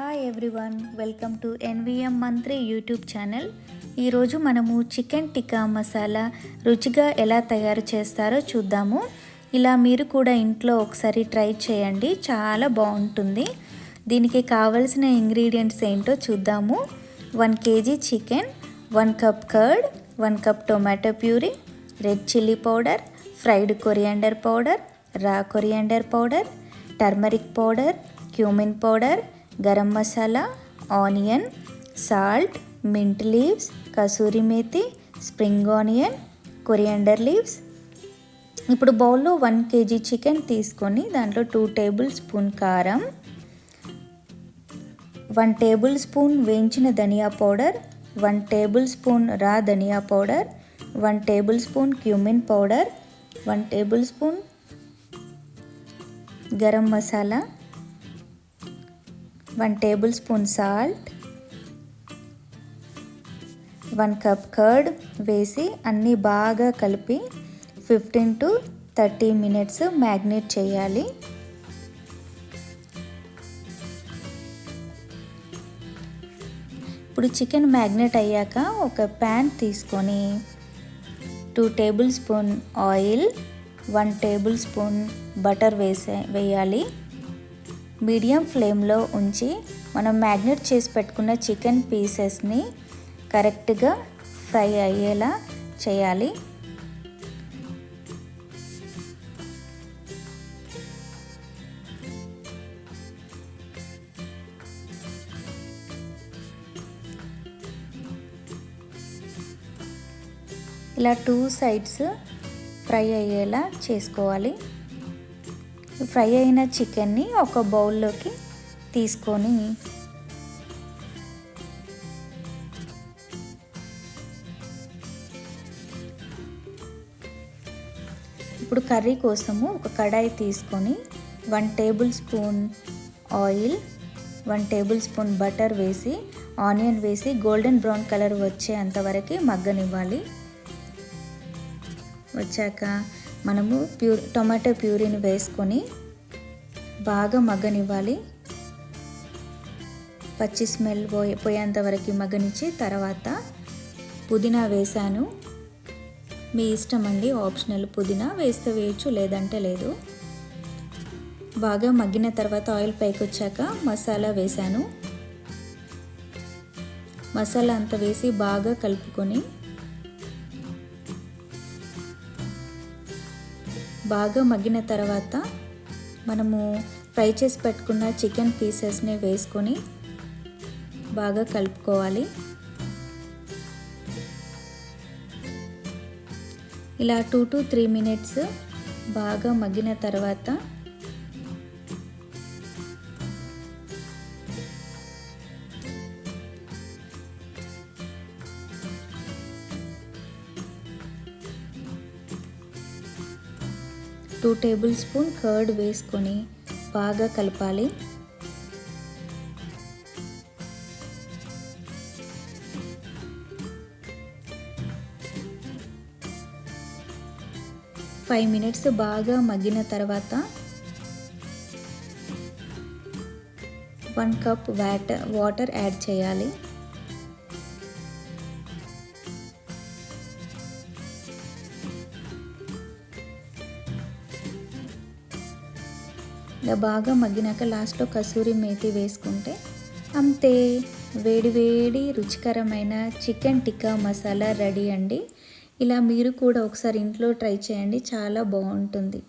Hi everyone welcome to NVM మంత్రి YouTube channel ఈరోజు మనము చికెన్ టిక్కా మసాలా రుచిగా ఎలా తయారు చేస్తారో చూద్దాము. ఇలా మీరు కూడా ఇంట్లో ఒకసారి ట్రై చేయండి చాలా బాగుంటుంది. దీనికి కావలసిన ఇంగ్రీడియంట్స్ ఏంటో చూద్దాము. One kg chicken one cup curd one cup tomato puree red chilli powder fried coriander powder raw coriander powder turmeric powder cumin powder garam masala onion salt mint leaves kasuri methi spring onion coriander leaves. ఇప్పుడు బౌల్లో one KG chicken తీసుకొని దాంట్లో two tablespoon కారం one tablespoon వేయించిన ధనియా powder one tablespoon raw ధనియా powder one tablespoon cumin powder one tablespoon garam masala one tablespoon salt one cup curd వేసి అన్నీ బాగా కలిపి fifteen to thirty minutes marinate చేయాలి. ఇప్పుడు chicken marinate అయ్యాక ఒక ప్యాన్ తీసుకొని two tablespoon oil one tablespoon butter వేసే వేయాలి. మీడియం ఫ్లేమ్లో ఉంచి మనం మ్యాగ్నెట్ చేసి పెట్టుకున్న చికెన్ పీసెస్ని కరెక్ట్గా ఫ్రై అయ్యేలా చేయాలి. ఇలా టూ సైడ్స్ ఫ్రై అయ్యేలా చేసుకోవాలి. ఫ్రై అయిన చికెన్ని ఒక బౌల్లోకి తీసుకొని ఇప్పుడు కర్రీ కోసము ఒక కడాయి తీసుకొని one tablespoon oil one tablespoon butter వేసి ఆనియన్ వేసి గోల్డెన్ బ్రౌన్ కలర్ వచ్చేంతవరకు మగ్గనివ్వాలి. వచ్చాక మనము ప్యూ టొమాటో ప్యూరీని వేసుకొని బాగా మగ్గనివ్వాలి. పచ్చి స్మెల్ పోయే పోయేంత వరకు మగ్గనిచ్చి తర్వాత పుదీనా వేసాను మీ ఇష్టం అండి ఆప్షనల్ పుదీనా వేస్తే వేయచ్చు లేదంటే లేదు. బాగా మగ్గిన తర్వాత ఆయిల్ పైకి వచ్చాక మసాలా వేసాను మసాలా అంతా వేసి బాగా కలుపుకొని బాగా మగ్గిన తర్వాత మనము ఫ్రై చేసి పెట్టుకున్న చికెన్ పీసెస్ని వేసుకొని బాగా కలుపుకోవాలి. ఇలా టూ టు త్రీ మినిట్స్ బాగా మగ్గిన తర్వాత టూ టేబుల్ స్పూన్ కర్డ్ వేసుకొని బాగా కలపాలి. ఫైవ్ మినిట్స్ బాగా మగ్గిన తర్వాత one cup water water add చేయాలి. ఇలా బాగా మగ్గినాక లాస్ట్లో కసూరి మేతి వేసుకుంటే అంతే. వేడివేడి రుచికరమైన చికెన్ టిక్కా మసాలా రెడీ అండి. ఇలా మీరు కూడా ఒకసారి ఇంట్లో ట్రై చేయండి. చాలా బాగుంటుంది.